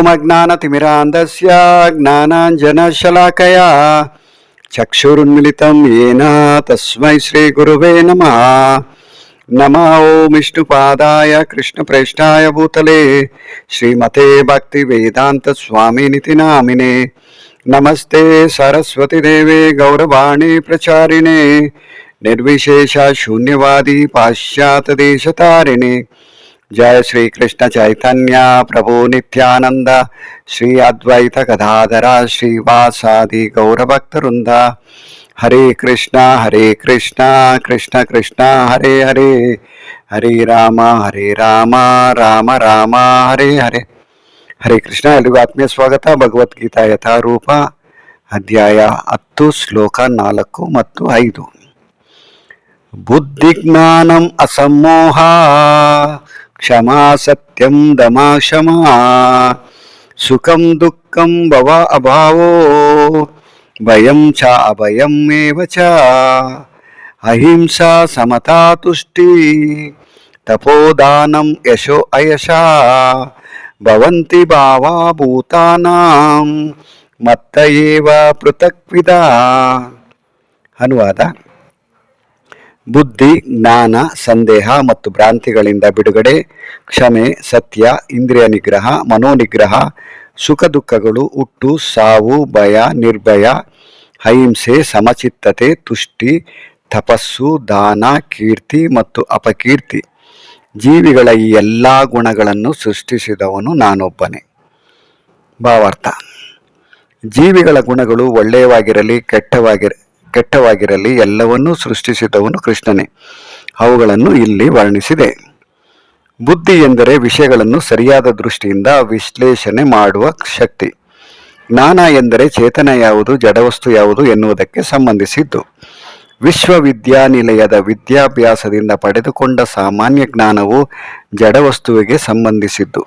ఓమజ్ఞానతిమిరాంధస్య జ్ఞానాంజనశలాకయ చక్షురున్మిళితం ఏన తస్మై శ్రీగురువే నమ. నమ ఓం కృష్ణ ప్రేష్టాయ భూతలే. శ్రీమతే భక్తి వేదాంత స్వామినితి నామినే. నమస్తే సరస్వతి దేవే గౌరవాణి ప్రచారిణే. నిర్విశేష శూన్యవాది పాశ్చాత్య దేశతారిణే ಶೂನ್ಯವಾದಿ ಪಾಶ್ಚಾತ್ಯ ದೇಶತಾರಿಣಿ ಜಯ ಶ್ರೀ ಕೃಷ್ಣ ಚೈತನ್ಯ ಪ್ರಭು ನಿತ್ಯಾನಂದ ಶ್ರೀ ಅದ್ವೈತ ಗದಾಧರ ಶ್ರೀವಾಸಾದಿ हरे ಹರೇ ಕೃಷ್ಣ ಕೃಷ್ಣ ಹರೇ ಹರೇ ಹರೇ ರಾಮ ಹರೇ ರಾಮ ರಾಮ ರಾಮ ಹರೇ ಹರೇ ಹರೇ ಕೃಷ್ಣ ಎಲ್ರಿಗೂ ಆತ್ಮೀಯ ಸ್ವಾಗತ ಭಗವದ್ಗೀತಾ ಯಥಾರೂಪ ಅಧ್ಯಾಯ ಹತ್ತು, ಶ್ಲೋಕ ನಾಲ್ಕು ಮತ್ತು ಐದು। ಬುದ್ಧಿಜ್ಞಾನಂ ಅಸಮ್ಮೋಹ క్షమా సత్యం దమా క్షమా. సుఖం దుఃఖం భవ అభావో. భయం చ అభయం చ. అహింస సమతా తుష్టి. తపోదానం యశో అయశా. భవంతి భావా భూతానాం. మత్త ఏవ పృథక్విద. అనువాద. ಬುದ್ಧಿ, ಜ್ಞಾನ, ಸಂದೇಹ ಮತ್ತು ಭ್ರಾಂತಿಗಳಿಂದ ಬಿಡುಗಡೆ, ಕ್ಷಮೆ, ಸತ್ಯ, ಇಂದ್ರಿಯ ನಿಗ್ರಹ, ಮನೋನಿಗ್ರಹ, ಸುಖ ದುಃಖಗಳು, ಹುಟ್ಟು, ಸಾವು, ಭಯ, ನಿರ್ಭಯ, ಅಹಿಂಸೆ, ಸಮಚಿತ್ತತೆ, ತುಷ್ಟಿ, ತಪಸ್ಸು, ದಾನ, ಕೀರ್ತಿ ಮತ್ತು ಅಪಕೀರ್ತಿ. ಜೀವಿಗಳ ಈ ಎಲ್ಲ ಗುಣಗಳನ್ನು ಸೃಷ್ಟಿಸಿದವನು ನಾನೊಬ್ಬನೇ. ಭಾವಾರ್ಥ. ಜೀವಿಗಳ ಗುಣಗಳು ಒಳ್ಳೆಯವಾಗಿರಲಿ, ಕೆಟ್ಟವಾಗಿರ ಕೆಟ್ಟವಾಗಿರಲಿ, ಎಲ್ಲವನ್ನೂ ಸೃಷ್ಟಿಸಿದವನು ಕೃಷ್ಣನೇ. ಅವುಗಳನ್ನು ಇಲ್ಲಿ ವರ್ಣಿಸಿದೆ. ಬುದ್ಧಿ ಎಂದರೆ ವಿಷಯಗಳನ್ನು ಸರಿಯಾದ ದೃಷ್ಟಿಯಿಂದ ವಿಶ್ಲೇಷಣೆ ಮಾಡುವ ಶಕ್ತಿ. ಜ್ಞಾನ ಎಂದರೆ ಚೇತನ ಯಾವುದು, ಜಡವಸ್ತು ಯಾವುದು ಎನ್ನುವುದಕ್ಕೆ ಸಂಬಂಧಿಸಿದ್ದು. ವಿಶ್ವವಿದ್ಯಾನಿಲಯದ ವಿದ್ಯಾಭ್ಯಾಸದಿಂದ ಪಡೆದುಕೊಂಡ ಸಾಮಾನ್ಯ ಜ್ಞಾನವು ಜಡವಸ್ತುವಿಗೆ ಸಂಬಂಧಿಸಿದ್ದು.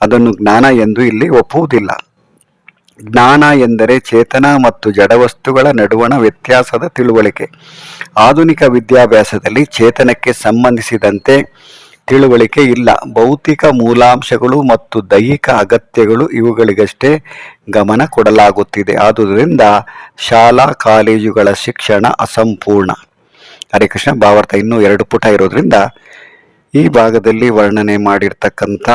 ಅದನ್ನು ಜ್ಞಾನ ಎಂದು ಇಲ್ಲಿ ಒಪ್ಪುವುದಿಲ್ಲ. ಜ್ಞಾನ ಎಂದರೆ ಚೇತನ ಮತ್ತು ಜಡವಸ್ತುಗಳ ನಡುವಣ ವ್ಯತ್ಯಾಸದ ತಿಳುವಳಿಕೆ. ಆಧುನಿಕ ವಿದ್ಯಾಭ್ಯಾಸದಲ್ಲಿ ಚೇತನಕ್ಕೆ ಸಂಬಂಧಿಸಿದಂತೆ ತಿಳುವಳಿಕೆ ಇಲ್ಲ. ಭೌತಿಕ ಮೂಲಾಂಶಗಳು ಮತ್ತು ದೈಹಿಕ ಅಗತ್ಯಗಳು ಇವುಗಳಿಗಷ್ಟೇ ಗಮನ ಕೊಡಲಾಗುತ್ತಿದೆ. ಆದುದರಿಂದ ಶಾಲಾ ಕಾಲೇಜುಗಳ ಶಿಕ್ಷಣ ಅಸಂಪೂರ್ಣ. ಹರೇ ಕೃಷ್ಣ, ಭಾವಾರ್ಥ ಇನ್ನೂ ಎರಡು ಪುಟ ಇರೋದ್ರಿಂದ ಈ ಭಾಗದಲ್ಲಿ ವರ್ಣನೆ ಮಾಡಿರ್ತಕ್ಕಂಥ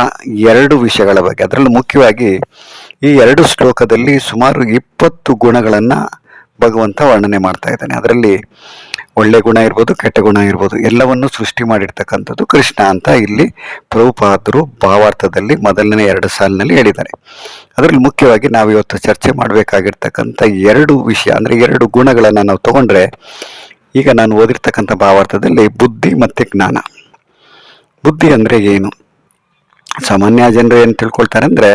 ಎರಡು ವಿಷಯಗಳ ಬಗ್ಗೆ. ಅದರಲ್ಲೂ ಮುಖ್ಯವಾಗಿ ಈ ಎರಡು ಶ್ಲೋಕದಲ್ಲಿ ಸುಮಾರು ಇಪ್ಪತ್ತು ಗುಣಗಳನ್ನು ಭಗವಂತ ವರ್ಣನೆ ಮಾಡ್ತಾ ಇದ್ದಾನೆ. ಅದರಲ್ಲಿ ಒಳ್ಳೆ ಗುಣ ಇರ್ಬೋದು, ಕೆಟ್ಟ ಗುಣ ಇರ್ಬೋದು, ಎಲ್ಲವನ್ನು ಸೃಷ್ಟಿ ಮಾಡಿರ್ತಕ್ಕಂಥದ್ದು ಕೃಷ್ಣ ಅಂತ ಇಲ್ಲಿ ಪ್ರಭುಪಾದರು ಭಾವಾರ್ಥದಲ್ಲಿ ಮೊದಲನೇ ಎರಡು ಸಾಲಿನಲ್ಲಿ ಹೇಳಿದ್ದಾರೆ. ಅದರಲ್ಲಿ ಮುಖ್ಯವಾಗಿ ನಾವು ಇವತ್ತು ಚರ್ಚೆ ಮಾಡಬೇಕಾಗಿರ್ತಕ್ಕಂಥ ಎರಡು ವಿಷಯ, ಅಂದರೆ ಎರಡು ಗುಣಗಳನ್ನು ನಾವು ತಗೊಂಡ್ರೆ ಈಗ ನಾನು ಓದಿರ್ತಕ್ಕಂಥ ಭಾವಾರ್ಥದಲ್ಲಿ ಬುದ್ಧಿ ಮತ್ತು ಜ್ಞಾನ. ಬುದ್ಧಿ ಅಂದರೆ ಏನು? ಸಾಮಾನ್ಯ ಜನರು ಏನು ತಿಳ್ಕೊಳ್ತಾರೆ ಅಂದರೆ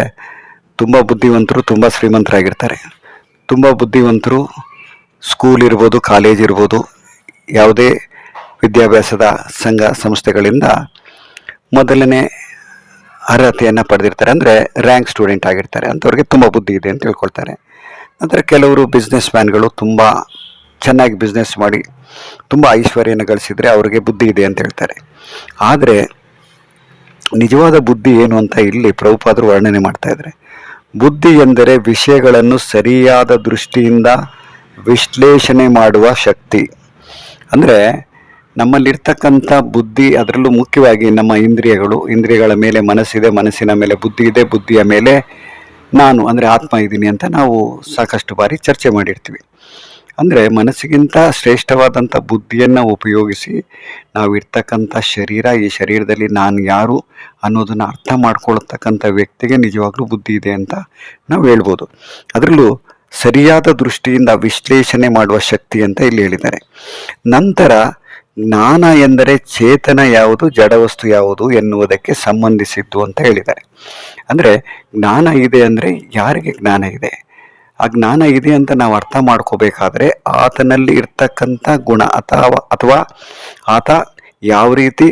ತುಂಬ ಬುದ್ಧಿವಂತರು ತುಂಬ ಶ್ರೀಮಂತರಾಗಿರ್ತಾರೆ. ತುಂಬ ಬುದ್ಧಿವಂತರು ಸ್ಕೂಲ್ ಇರ್ಬೋದು ಕಾಲೇಜ್ ಇರ್ಬೋದು, ಯಾವುದೇ ವಿದ್ಯಾಭ್ಯಾಸದ ಸಂಘ, ಸಂಸ್ಥೆಗಳಿಂದ ಮೊದಲನೇ ಅರ್ಹತೆಯನ್ನು ಪಡೆದಿರ್ತಾರೆ ಅಂದರೆ ರ್ಯಾಂಕ್ ಸ್ಟೂಡೆಂಟ್ ಆಗಿರ್ತಾರೆ. ಅಂಥವ್ರಿಗೆ ತುಂಬ ಬುದ್ಧಿ ಇದೆ ಅಂತ ತಿಳ್ಕೊಳ್ತಾರೆ. ನಂತರ ಕೆಲವರು ಬಿಸ್ನೆಸ್ ಮ್ಯಾನ್ಗಳು ತುಂಬ ಚೆನ್ನಾಗಿ ಬಿಸ್ನೆಸ್ ಮಾಡಿ ತುಂಬ ಐಶ್ವರ್ಯನ ಗಳಿಸಿದರೆ ಅವರಿಗೆ ಬುದ್ಧಿ ಇದೆ ಅಂತ ಹೇಳ್ತಾರೆ. ಆದರೆ ನಿಜವಾದ ಬುದ್ಧಿ ಏನು ಅಂತ ಇಲ್ಲಿ ಪ್ರಭುಪಾದರು ವರ್ಣನೆ ಮಾಡ್ತಾ ಇದ್ದಾರೆ. ಬುದ್ಧಿ ಎಂದರೆ ವಿಷಯಗಳನ್ನು ಸರಿಯಾದ ದೃಷ್ಟಿಯಿಂದ ವಿಶ್ಲೇಷಣೆ ಮಾಡುವ ಶಕ್ತಿ. ಅಂದರೆ ನಮ್ಮಲ್ಲಿರ್ತಕ್ಕಂಥ ಬುದ್ಧಿ ಅದರಲ್ಲೂ ಮುಖ್ಯವಾಗಿ ನಮ್ಮ ಇಂದ್ರಿಯಗಳು, ಇಂದ್ರಿಯಗಳ ಮೇಲೆ ಮನಸ್ಸಿದೆ, ಮನಸ್ಸಿನ ಮೇಲೆ ಬುದ್ಧಿ ಇದೆ, ಬುದ್ಧಿಯ ಮೇಲೆ ನಾನು, ಅಂದರೆ ಆತ್ಮ ಇದ್ದೀನಿ ಅಂತ ನಾವು ಸಾಕಷ್ಟು ಬಾರಿ ಚರ್ಚೆ ಮಾಡಿರ್ತೀವಿ. ಅಂದರೆ ಮನಸ್ಸಿಗಿಂತ ಶ್ರೇಷ್ಠವಾದಂಥ ಬುದ್ಧಿಯನ್ನು ಉಪಯೋಗಿಸಿ ನಾವು ಇರ್ತಕ್ಕಂಥ ಶರೀರ, ಈ ಶರೀರದಲ್ಲಿ ನಾನು ಯಾರು ಅನ್ನೋದನ್ನು ಅರ್ಥ ಮಾಡ್ಕೊಳ್ತಕ್ಕಂಥ ವ್ಯಕ್ತಿಗೆ ನಿಜವಾಗ್ಲೂ ಬುದ್ಧಿ ಇದೆ ಅಂತ ನಾವು ಹೇಳ್ಬೋದು. ಅದರಲ್ಲೂ ಸರಿಯಾದ ದೃಷ್ಟಿಯಿಂದ ವಿಶ್ಲೇಷಣೆ ಮಾಡುವ ಶಕ್ತಿ ಅಂತ ಇಲ್ಲಿ ಹೇಳಿದ್ದಾರೆ. ನಂತರ ಜ್ಞಾನ ಎಂದರೆ ಚೇತನ ಯಾವುದು ಜಡವಸ್ತು ಯಾವುದು ಎನ್ನುವುದಕ್ಕೆ ಸಂಬಂಧಿಸಿದ್ದು ಅಂತ ಹೇಳಿದ್ದಾರೆ. ಅಂದರೆ ಜ್ಞಾನ ಇದೆ ಅಂದರೆ ಯಾರಿಗೆ ಜ್ಞಾನ ಇದೆ? ಆ ಜ್ಞಾನ ಇದೆ ಅಂತ ನಾವು ಅರ್ಥ ಮಾಡ್ಕೋಬೇಕಾದ್ರೆ ಆತನಲ್ಲಿ ಇರ್ತಕ್ಕಂಥ ಗುಣ ಅಥವಾ ಅಥವಾ ಆತ ಯಾವ ರೀತಿ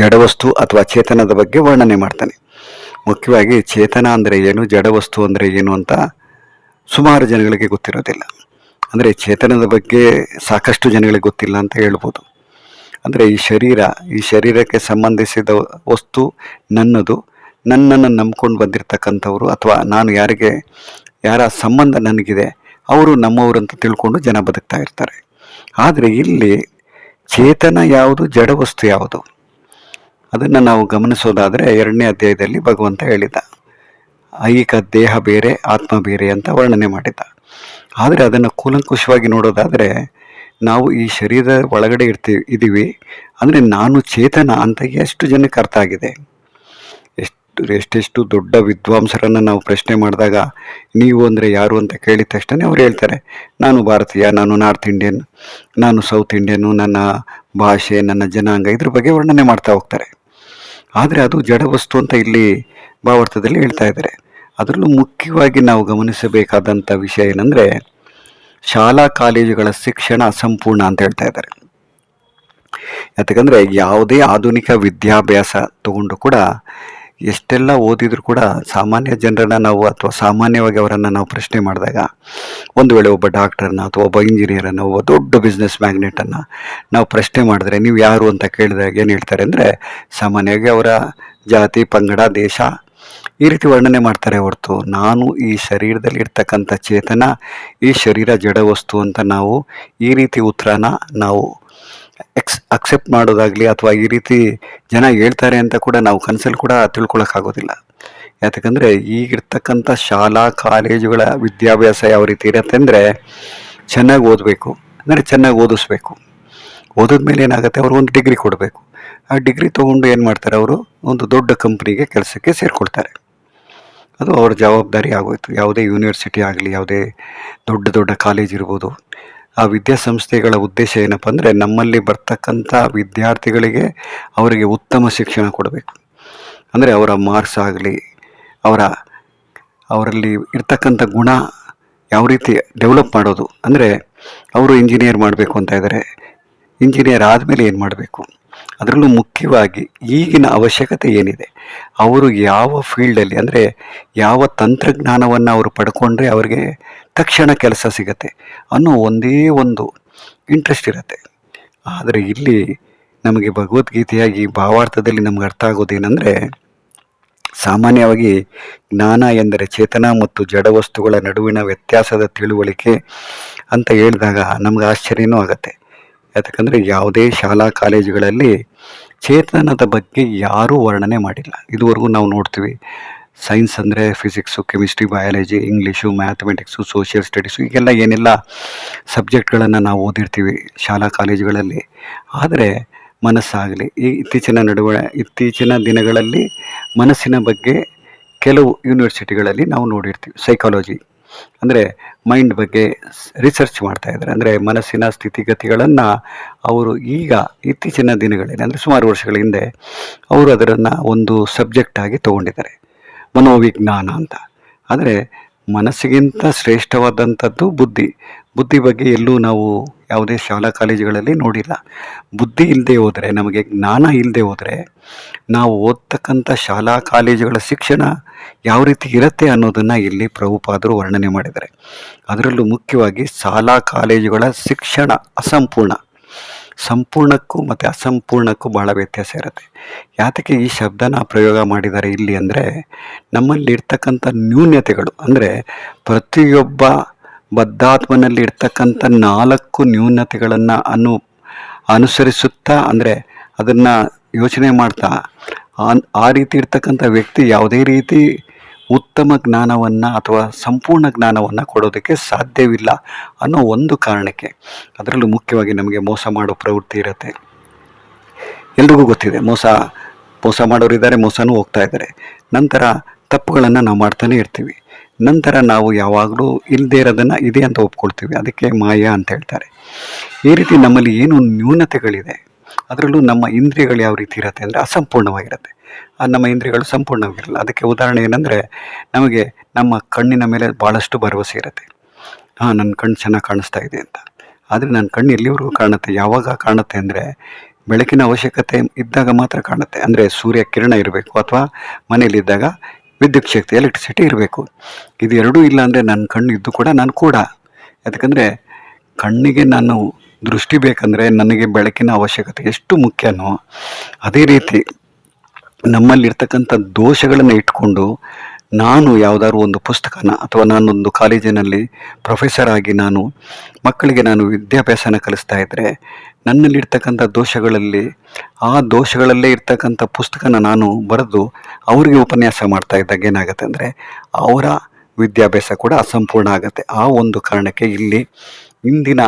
ಜಡವಸ್ತು ಅಥವಾ ಚೇತನದ ಬಗ್ಗೆ ವರ್ಣನೆ ಮಾಡ್ತಾನೆ. ಮುಖ್ಯವಾಗಿ ಚೇತನ ಅಂದರೆ ಏನು ಜಡವಸ್ತು ಅಂದರೆ ಏನು ಅಂತ ಸುಮಾರು ಜನಗಳಿಗೆ ಗೊತ್ತಿರೋದಿಲ್ಲ. ಅಂದರೆ ಚೇತನದ ಬಗ್ಗೆ ಸಾಕಷ್ಟು ಜನಗಳಿಗೆ ಗೊತ್ತಿಲ್ಲ ಅಂತ ಹೇಳ್ಬೋದು. ಅಂದರೆ ಈ ಶರೀರ, ಈ ಶರೀರಕ್ಕೆ ಸಂಬಂಧಿಸಿದ ವಸ್ತು ನನ್ನದು, ನನ್ನನ್ನು ನಂಬ್ಕೊಂಡು ಬಂದಿರತಕ್ಕಂಥವ್ರು ಅಥವಾ ನಾನು ಯಾರಿಗೆ ಯಾರ ಸಂಬಂಧ ನನಗಿದೆ, ಅವರು ನಮ್ಮವರು ಅಂತ ತಿಳ್ಕೊಂಡು ಜನ ಬದುಕ್ತಾ ಇರ್ತಾರೆ. ಆದರೆ ಇಲ್ಲಿ ಚೇತನ ಯಾವುದು, ಜಡ ವಸ್ತು ಯಾವುದು? ಅದನ್ನು ನಾವು ಗಮನಿಸೋದಾದರೆ ಎರಡನೇ ಅಧ್ಯಾಯದಲ್ಲಿ ಭಗವಂತ ಹೇಳಿದ ಐಕ ದೇಹ ಬೇರೆ, ಆತ್ಮ ಬೇರೆ ಅಂತ ವರ್ಣನೆ ಮಾಡಿದ್ದ ಆದರೆ ಅದನ್ನು ಕೂಲಂಕುಷವಾಗಿ ನೋಡೋದಾದರೆ ನಾವು ಈ ಶರೀರದ ಒಳಗಡೆ ಇರ್ತೀವಿ ಇದ್ದೀವಿ ಅಂದರೆ ನಾನು ಚೇತನ ಅಂತ ಎಷ್ಟು ಜನಕ್ಕೆ ಅರ್ಥ ಆಗಿದೆ? ಎಷ್ಟೆಷ್ಟು ದೊಡ್ಡ ವಿದ್ವಾಂಸರನ್ನು ನಾವು ಪ್ರಶ್ನೆ ಮಾಡಿದಾಗ ನೀವು ಅಂದರೆ ಯಾರು ಅಂತ ಕೇಳಿದ ತಕ್ಷಣ ಅವ್ರು ಹೇಳ್ತಾರೆ, ನಾನು ಭಾರತೀಯ, ನಾನು ನಾರ್ತ್ ಇಂಡಿಯನ್, ನಾನು ಸೌತ್ ಇಂಡಿಯನ್ನು ನನ್ನ ಭಾಷೆ, ನನ್ನ ಜನಾಂಗ ಇದ್ರ ಬಗ್ಗೆ ವರ್ಣನೆ ಮಾಡ್ತಾ ಹೋಗ್ತಾರೆ. ಆದರೆ ಅದು ಜಡ ವಸ್ತು ಅಂತ ಇಲ್ಲಿ ಭಾವಾರ್ಥದಲ್ಲಿ ಹೇಳ್ತಾ ಇದ್ದಾರೆ. ಅದರಲ್ಲೂ ಮುಖ್ಯವಾಗಿ ನಾವು ಗಮನಿಸಬೇಕಾದಂಥ ವಿಷಯ ಏನಂದರೆ, ಶಾಲಾ ಕಾಲೇಜುಗಳ ಶಿಕ್ಷಣ ಅಸಂಪೂರ್ಣ ಅಂತ ಹೇಳ್ತಾ ಇದ್ದಾರೆ. ಯಾಕಂದರೆ ಯಾವುದೇ ಆಧುನಿಕ ವಿದ್ಯಾಭ್ಯಾಸ ತಗೊಂಡು ಕೂಡ ಎಷ್ಟೆಲ್ಲ ಓದಿದ್ರು ಕೂಡ ಸಾಮಾನ್ಯ ಜನರನ್ನ ನಾವು ಅಥವಾ ಸಾಮಾನ್ಯವಾಗಿ ಅವರನ್ನು ನಾವು ಪ್ರಶ್ನೆ ಮಾಡಿದಾಗ ಒಂದು ವೇಳೆ ಒಬ್ಬ ಡಾಕ್ಟರ್ನ ಅಥವಾ ಒಬ್ಬ ಇಂಜಿನಿಯರನ್ನು ಒಬ್ಬ ದೊಡ್ಡ ಬಿಸ್ನೆಸ್ ಮ್ಯಾಗ್ನೆಟನ್ನು ನಾವು ಪ್ರಶ್ನೆ ಮಾಡಿದ್ರೆ ನೀವು ಯಾರು ಅಂತ ಕೇಳಿದಾಗ ಏನು ಹೇಳ್ತಾರೆ ಅಂದರೆ ಸಾಮಾನ್ಯವಾಗಿ ಅವರ ಜಾತಿ, ಪಂಗಡ, ದೇಶ ಈ ರೀತಿ ವರ್ಣನೆ ಮಾಡ್ತಾರೆ ಹೊರತು ನಾನು ಈ ಶರೀರದಲ್ಲಿ ಇರ್ತಕ್ಕಂಥ ಚೇತನ, ಈ ಶರೀರ ಜಡ ವಸ್ತು ಅಂತ ನಾವು ಈ ರೀತಿ ಉತ್ತರನ ನಾವು ಎಕ್ಸ್ ಅಕ್ಸೆಪ್ಟ್ ಮಾಡೋದಾಗಲಿ ಅಥವಾ ಈ ರೀತಿ ಜನ ಹೇಳ್ತಾರೆ ಅಂತ ಕೂಡ ನಾವು ಕನಸಲ್ಲಿ ಕೂಡ ತಿಳ್ಕೊಳಕ್ಕಾಗೋದಿಲ್ಲ. ಯಾಕಂದರೆ ಈಗಿರ್ತಕ್ಕಂಥ ಶಾಲಾ, ಕಾಲೇಜುಗಳ ವಿದ್ಯಾಭ್ಯಾಸ ಯಾವ ರೀತಿ ಇರುತ್ತೆ ಅಂದರೆ ಚೆನ್ನಾಗಿ ಓದಬೇಕು. ಅಂದರೆ ಚೆನ್ನಾಗಿ ಓದಿಸ್ಬೇಕು. ಓದಿದ್ಮೇಲೆ ಏನಾಗುತ್ತೆ? ಅವರು ಒಂದು ಡಿಗ್ರಿ ಕೊಡಬೇಕು. ಆ ಡಿಗ್ರಿ ತೊಗೊಂಡು ಏನು ಮಾಡ್ತಾರೆ ಅವರು? ಒಂದು ದೊಡ್ಡ ಕಂಪ್ನಿಗೆ ಕೆಲಸಕ್ಕೆ ಸೇರಿಕೊಳ್ತಾರೆ. ಅದು ಅವ್ರ ಜವಾಬ್ದಾರಿ ಆಗೋಯಿತು. ಯಾವುದೇ ಯೂನಿವರ್ಸಿಟಿ ಆಗಲಿ, ಯಾವುದೇ ದೊಡ್ಡ ದೊಡ್ಡ ಕಾಲೇಜ್ ಇರ್ಬೋದು. ಆ ವಿದ್ಯಾಸಂಸ್ಥೆಗಳ ಉದ್ದೇಶ ಏನಪ್ಪ ಅಂದರೆ ನಮ್ಮಲ್ಲಿ ಬರ್ತಕ್ಕಂಥ ವಿದ್ಯಾರ್ಥಿಗಳಿಗೆ ಅವರಿಗೆ ಉತ್ತಮ ಶಿಕ್ಷಣ ಕೊಡಬೇಕು. ಅಂದರೆ ಅವರ ಮಾರ್ಕ್ಸ್ ಆಗಲಿ, ಅವರ, ಅವರಲ್ಲಿ ಇರ್ತಕ್ಕಂಥ ಗುಣ ಯಾವ ರೀತಿ ಡೆವಲಪ್ ಮಾಡೋದು. ಅಂದರೆ ಅವರು ಇಂಜಿನಿಯರ್ ಮಾಡಬೇಕು ಅಂತ ಇದ್ದಾರೆ ಇಂಜಿನಿಯರ್ ಆದಮೇಲೆ ಏನು ಮಾಡಬೇಕು? ಅದರಲ್ಲೂ ಮುಖ್ಯವಾಗಿ ಈಗಿನ ಅವಶ್ಯಕತೆ ಏನಿದೆ? ಅವರು ಯಾವ ಫೀಲ್ಡಲ್ಲಿ ಅಂದರೆ ಯಾವ ತಂತ್ರಜ್ಞಾನವನ್ನು ಅವರು ಪಡ್ಕೊಂಡ್ರೆ ಅವರಿಗೆ ತಕ್ಷಣ ಕೆಲಸ ಸಿಗತ್ತೆ ಅನ್ನೋ ಒಂದೇ ಒಂದು ಇಂಟ್ರೆಸ್ಟ್ ಇರುತ್ತೆ. ಆದರೆ ಇಲ್ಲಿ ನಮಗೆ ಭಗವದ್ಗೀತೆಯಾಗಿ ಭಾವಾರ್ಥದಲ್ಲಿ ನಮ್ಗೆ ಅರ್ಥ ಆಗೋದೇನೆಂದರೆ ಸಾಮಾನ್ಯವಾಗಿ ಜ್ಞಾನ ಎಂದರೆ ಚೇತನ ಮತ್ತು ಜಡ ವಸ್ತುಗಳ ನಡುವಿನ ವ್ಯತ್ಯಾಸದ ತಿಳುವಳಿಕೆ ಅಂತ ಹೇಳಿದಾಗ ನಮ್ಗೆ ಆಶ್ಚರ್ಯನೂ ಆಗತ್ತೆ. ಯಾಕಂದರೆ ಯಾವುದೇ ಶಾಲಾ ಕಾಲೇಜುಗಳಲ್ಲಿ ಚೇತನದ ಬಗ್ಗೆ ಯಾರೂ ವರ್ಣನೆ ಮಾಡಿಲ್ಲ. ಇದುವರೆಗೂ ನಾವು ನೋಡ್ತೀವಿ, ಸೈನ್ಸ್ ಅಂದರೆ physics, chemistry, biology English mathematics, social studies ಈಗೆಲ್ಲ ಏನೆಲ್ಲ ಸಬ್ಜೆಕ್ಟ್ಗಳನ್ನು ನಾವು ಓದಿರ್ತೀವಿ ಶಾಲಾ ಕಾಲೇಜುಗಳಲ್ಲಿ. ಆದರೆ ಮನಸ್ಸಾಗಲಿ, ಈ ಇತ್ತೀಚಿನ ನಡುವೆ, ಇತ್ತೀಚಿನ ದಿನಗಳಲ್ಲಿ ಮನಸ್ಸಿನ ಬಗ್ಗೆ ಕೆಲವು ಯೂನಿವರ್ಸಿಟಿಗಳಲ್ಲಿ ನಾವು ನೋಡಿರ್ತೀವಿ, ಸೈಕಾಲಜಿ. ಅಂದರೆ ಮೈಂಡ್ ಬಗ್ಗೆ ರಿಸರ್ಚ್ ಮಾಡ್ತಾ ಇದ್ದಾರೆ. ಅಂದರೆ ಮನಸ್ಸಿನ ಸ್ಥಿತಿಗತಿಗಳನ್ನು ಅವರು ಈಗ ಇತ್ತೀಚಿನ ದಿನಗಳಲ್ಲಿ, ಅಂದರೆ ಸುಮಾರು ವರ್ಷಗಳ ಹಿಂದೆ ಅವರು ಅದನ್ನು ಒಂದು ಸಬ್ಜೆಕ್ಟ್ ಆಗಿ ತೊಗೊಂಡಿದ್ದಾರೆ. ಮನೋವಿಜ್ಞಾನ ಅಂತ. ಆದರೆ ಮನಸ್ಸಿಗಿಂತ ಶ್ರೇಷ್ಠವಾದಂಥದ್ದು ಬುದ್ಧಿ. ಬುದ್ಧಿ ಬಗ್ಗೆ ಎಲ್ಲೂ ನಾವು ಯಾವುದೇ ಶಾಲಾ ಕಾಲೇಜುಗಳಲ್ಲಿ ನೋಡಿಲ್ಲ. ಬುದ್ಧಿ ಇಲ್ಲದೆ ಹೋದರೆ, ನಮಗೆ ಜ್ಞಾನ ಇಲ್ಲದೆ ಹೋದರೆ, ನಾವು ಓದ್ತಕ್ಕಂಥ ಶಾಲಾ ಕಾಲೇಜುಗಳ ಶಿಕ್ಷಣ ಯಾವ ರೀತಿ ಇರುತ್ತೆ ಅನ್ನೋದನ್ನು ಇಲ್ಲಿ ಪ್ರಭುಪಾದರು ವರ್ಣನೆ ಮಾಡಿದ್ದಾರೆ. ಅದರಲ್ಲೂ ಮುಖ್ಯವಾಗಿ ಶಾಲಾ ಕಾಲೇಜುಗಳ ಶಿಕ್ಷಣ ಅಸಂಪೂರ್ಣ. ಸಂಪೂರ್ಣಕ್ಕೂ ಮತ್ತು ಅಸಂಪೂರ್ಣಕ್ಕೂ ಭಾಳ ವ್ಯತ್ಯಾಸ ಇರುತ್ತೆ. ಯಾತಕ್ಕೆ ಈ ಶಬ್ದನ ಪ್ರಯೋಗ ಮಾಡಿದ್ದಾರೆ ಇಲ್ಲಿ ಅಂದರೆ, ನಮ್ಮಲ್ಲಿರ್ತಕ್ಕಂಥ ನ್ಯೂನ್ಯತೆಗಳು ಅಂದರೆ, ಪ್ರತಿಯೊಬ್ಬ ಬದ್ಧಾತ್ಮನಲ್ಲಿ ಇರ್ತಕ್ಕಂಥ ನಾಲ್ಕು ನ್ಯೂನತೆಗಳನ್ನು ಅನು, ಅನುಸರಿಸುತ್ತಾ ಅಂದರೆ ಅದನ್ನು ಯೋಚನೆ ಮಾಡ್ತಾ ಆ- ರೀತಿ ಇರ್ತಕ್ಕಂಥ ವ್ಯಕ್ತಿ ಯಾವುದೇ ರೀತಿ ಉತ್ತಮ ಜ್ಞಾನವನ್ನು ಅಥವಾ ಸಂಪೂರ್ಣ ಜ್ಞಾನವನ್ನು ಕೊಡೋದಕ್ಕೆ ಸಾಧ್ಯವಿಲ್ಲ ಅನ್ನೋ ಒಂದು ಕಾರಣಕ್ಕೆ ಅದರಲ್ಲೂ ಮುಖ್ಯವಾಗಿ ನಮಗೆ ಮೋಸ ಮಾಡೋ ಪ್ರವೃತ್ತಿ ಇರುತ್ತೆ. ಎಲ್ರಿಗೂ ಗೊತ್ತಿದೆ, ಮೋಸ ಮೋಸ ಮಾಡೋರಿದ್ದಾರೆ, ಮೋಸನೂ ಹೋಗ್ತಾ ಇದ್ದಾರೆ. ನಂತರ ತಪ್ಪುಗಳನ್ನು ನಾವು ಮಾಡ್ತಾನೆ ಇರ್ತೀವಿ. ನಂತರ ನಾವು ಯಾವಾಗಲೂ ಇಲ್ಲದೇ ಇರೋದನ್ನು ಇದೆ ಅಂತ ಒಪ್ಕೊಳ್ತೀವಿ. ಅದಕ್ಕೆ ಮಾಯಾ ಅಂತ ಹೇಳ್ತಾರೆ. ಈ ರೀತಿ ನಮ್ಮಲ್ಲಿ ಏನು ನ್ಯೂನತೆಗಳಿದೆ, ಅದರಲ್ಲೂ ನಮ್ಮ ಇಂದ್ರಿಯಗಳು ಯಾವ ರೀತಿ ಇರುತ್ತೆ ಅಂದರೆ ಅಸಂಪೂರ್ಣವಾಗಿರುತ್ತೆ. ನಮ್ಮ ಇಂದ್ರಿಯಗಳು ಸಂಪೂರ್ಣವಾಗಿರಲ್ಲ. ಅದಕ್ಕೆ ಉದಾಹರಣೆ ಏನಂದರೆ, ನಮಗೆ ನಮ್ಮ ಕಣ್ಣಿನ ಮೇಲೆ ಭಾಳಷ್ಟು ಭರವಸೆ ಇರುತ್ತೆ. ಹಾಂ ನನ್ನ ಕಣ್ಣು ಚೆನ್ನಾಗಿ ಕಾಣಿಸ್ತಾ ಇದೆ ಅಂತ. ಆದರೆ ನನ್ನ ಕಣ್ಣು ಎಲ್ಲಿವರೆಗೂ ಕಾಣುತ್ತೆ? ಯಾವಾಗ ಕಾಣುತ್ತೆ ಅಂದರೆ ಬೆಳಕಿನ ಅವಶ್ಯಕತೆ ಇದ್ದಾಗ ಮಾತ್ರ ಕಾಣುತ್ತೆ. ಅಂದರೆ ಸೂರ್ಯ ಕಿರಣ ಇರಬೇಕು ಅಥವಾ ಮನೆಯಲ್ಲಿದ್ದಾಗ ವಿದ್ಯುತ್ ಶಕ್ತಿ ಎಲೆಕ್ಟ್ರಿಸಿಟಿ ಇರಬೇಕು. ಇದು ಎರಡೂ ಇಲ್ಲ ಅಂದರೆ ನನ್ನ ಕಣ್ಣು ಇದ್ದು ಕೂಡ ನಾನು ಕೂಡ. ಯಾಕಂದರೆ ಕಣ್ಣಿಗೆ ನಾನು ದೃಷ್ಟಿ ಬೇಕಂದರೆ ನನಗೆ ಬೆಳಕಿನ ಅವಶ್ಯಕತೆ ಎಷ್ಟು ಮುಖ್ಯನೋ, ಅದೇ ರೀತಿ ನಮ್ಮಲ್ಲಿರ್ತಕ್ಕಂಥ ದೋಷಗಳನ್ನು ಇಟ್ಕೊಂಡು ನಾನು ಯಾವುದಾದ್ರು ಒಂದು ಪುಸ್ತಕನ ಅಥವಾ ನಾನೊಂದು ಕಾಲೇಜಿನಲ್ಲಿ ಪ್ರೊಫೆಸರ್ ಆಗಿ ನಾನು ಮಕ್ಕಳಿಗೆ ನಾನು ವಿದ್ಯಾಭ್ಯಾಸನ ಕಲಿಸ್ತಾ ಇದ್ದರೆ ನನ್ನಲ್ಲಿರ್ತಕ್ಕಂಥ ದೋಷಗಳಲ್ಲಿ, ಆ ದೋಷಗಳಲ್ಲೇ ಇರ್ತಕ್ಕಂಥ ಪುಸ್ತಕನ ನಾನು ಬರೆದು ಅವರಿಗೆ ಉಪನ್ಯಾಸ ಮಾಡ್ತಾ ಇದ್ದಾಗ ಏನಾಗುತ್ತೆ ಅಂದರೆ ಅವರ ವಿದ್ಯಾಭ್ಯಾಸ ಕೂಡ ಅಸಂಪೂರ್ಣ ಆಗುತ್ತೆ. ಆ ಒಂದು ಕಾರಣಕ್ಕೆ ಇಲ್ಲಿ ಇಂದಿನ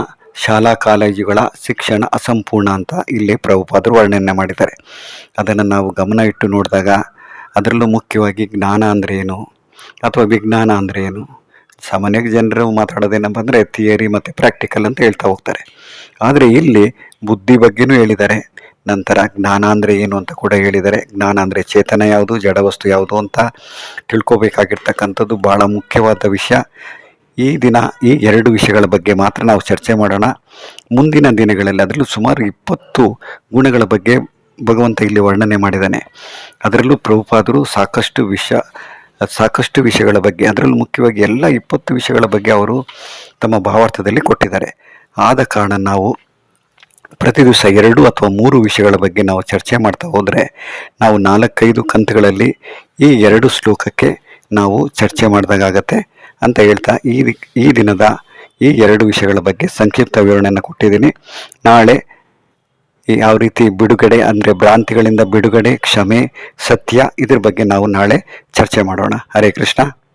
ಶಾಲಾ ಕಾಲೇಜುಗಳ ಶಿಕ್ಷಣ ಅಸಂಪೂರ್ಣ ಅಂತ ಇಲ್ಲಿ ಪ್ರಭುಪಾದರು ವರ್ಣನೆ ಮಾಡಿದ್ದಾರೆ. ಅದನ್ನು ನಾವು ಗಮನ ಇಟ್ಟು ನೋಡಿದಾಗ ಅದರಲ್ಲೂ ಮುಖ್ಯವಾಗಿ ಜ್ಞಾನ ಅಂದರೆ ಏನು? ಅಥವಾ ವಿಜ್ಞಾನ ಅಂದರೆ ಏನು? ಸಾಮಾನ್ಯವಾಗಿ ಜನರು ಮಾತಾಡೋದೇನಪ್ಪ ಅಂದರೆ ಥಿಯರಿ ಮತ್ತು ಪ್ರಾಕ್ಟಿಕಲ್ ಅಂತ ಹೇಳ್ತಾ ಹೋಗ್ತಾರೆ. ಆದರೆ ಇಲ್ಲಿ ಬುದ್ಧಿ ಬಗ್ಗೆನೂ ಹೇಳಿದ್ದಾರೆ. ನಂತರ ಜ್ಞಾನ ಅಂದರೆ ಏನು ಅಂತ ಕೂಡ ಹೇಳಿದ್ದಾರೆ. ಜ್ಞಾನ ಅಂದರೆ ಚೇತನ ಯಾವುದು ಜಡವಸ್ತು ಯಾವುದು ಅಂತ ತಿಳ್ಕೊಬೇಕಾಗಿರ್ತಕ್ಕಂಥದ್ದು ಭಾಳ ಮುಖ್ಯವಾದ ವಿಷಯ. ಈ ದಿನ ಈ ಎರಡು ವಿಷಯಗಳ ಬಗ್ಗೆ ಮಾತ್ರ ನಾವು ಚರ್ಚೆ ಮಾಡೋಣ. ಮುಂದಿನ ದಿನಗಳಲ್ಲಿ ಅದರಲ್ಲೂ ಸುಮಾರು ಇಪ್ಪತ್ತು ಗುಣಗಳ ಬಗ್ಗೆ ಭಗವಂತ ಇಲ್ಲಿ ವರ್ಣನೆ ಮಾಡಿದ್ದಾನೆ. ಅದರಲ್ಲೂ ಪ್ರಭುಪಾದರು ಸಾಕಷ್ಟು ವಿಷ, ಸಾಕಷ್ಟು ವಿಷಯಗಳ ಬಗ್ಗೆ, ಅದರಲ್ಲೂ ಮುಖ್ಯವಾಗಿ ಎಲ್ಲ ಇಪ್ಪತ್ತು ವಿಷಯಗಳ ಬಗ್ಗೆ ಅವರು ತಮ್ಮ ಭಾವಾರ್ಥದಲ್ಲಿ ಕೊಟ್ಟಿದ್ದಾರೆ. ಆದ ಕಾರಣ ನಾವು ಪ್ರತಿ ದಿವಸ ಎರಡು ಅಥವಾ ಮೂರು ವಿಷಯಗಳ ಬಗ್ಗೆ ನಾವು ಚರ್ಚೆ ಮಾಡ್ತಾ ಹೋದರೆ ನಾವು ನಾಲ್ಕೈದು ಕಂತುಗಳಲ್ಲಿ ಈ ಎರಡು ಶ್ಲೋಕಕ್ಕೆ ನಾವು ಚರ್ಚೆ ಮಾಡಿದಾಗತ್ತೆ ಅಂತ ಹೇಳ್ತಾ ಈ ಈ ದಿನದ ಈ ಎರಡು ವಿಷಯಗಳ ಬಗ್ಗೆ ಸಂಕ್ಷಿಪ್ತ ವಿವರಣೆಯನ್ನು ಕೊಟ್ಟಿದ್ದೀನಿ. ನಾಳೆ ಯಾವ ರೀತಿ ಬಿಡುಗಡೆ ಅಂದರೆ ಭ್ರಾಂತಿಗಳಿಂದ ಬಿಡುಗಡೆ ಕ್ಷಮೆ ಸತ್ಯ ಇದ್ರ ಬಗ್ಗೆ ನಾವು ನಾಳೆ ಚರ್ಚೆ ಮಾಡೋಣ. ಹರೇ ಕೃಷ್ಣ.